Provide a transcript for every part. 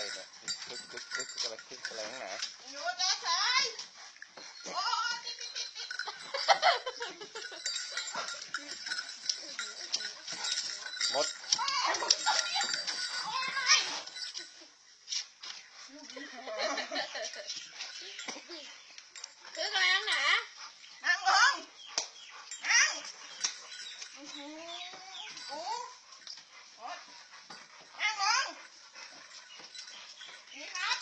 ไรเนี่ยคึกคึกคึกอะไรคึกอะไรข้างหนอยู่เฉยๆโอ้ติดติดติดติดมด คืออะไรนักหนา นั่งลงนั่งอื้อหือกูโอ๊ยนั่งลงนี่ครับ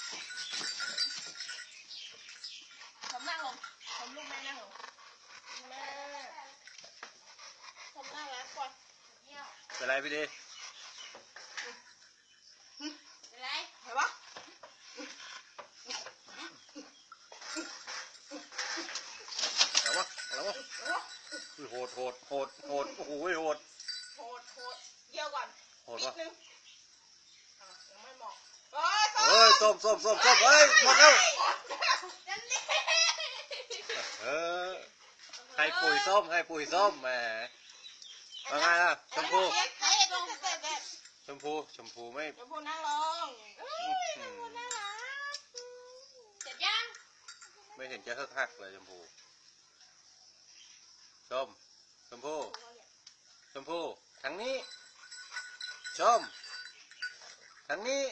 ผมนั่งลงผมลูกแม่นั่งลงแม่ ผมน่ารักกว่าเยี่ยมเป็นไรพี่ดีเป็นไรเห็นปะเอาวะเอาวะเห็นปะอุ้ยโหดโหดโหดโหดโอ้โหโหดโหดโหดเยี่ยวก่อนโหดนิวะดนึงอะยังไม่เหมาะเฮ้ยเฮ้ยส้มส้มส้มส้มเฮ้ยหมดแล้วนั่นนี่เออให้ปุ๋ยส้มให้ปุ๋ยส้มแหมว่า ไงล่ะชมพูชมพูชมพูไม่ชมพูนั่งลงชมพูน่ารักเสร็จยังไม่เห็นจะฮึกฮักเลยชมพูชมชมพูชมพูทางนี้ชมทางนี้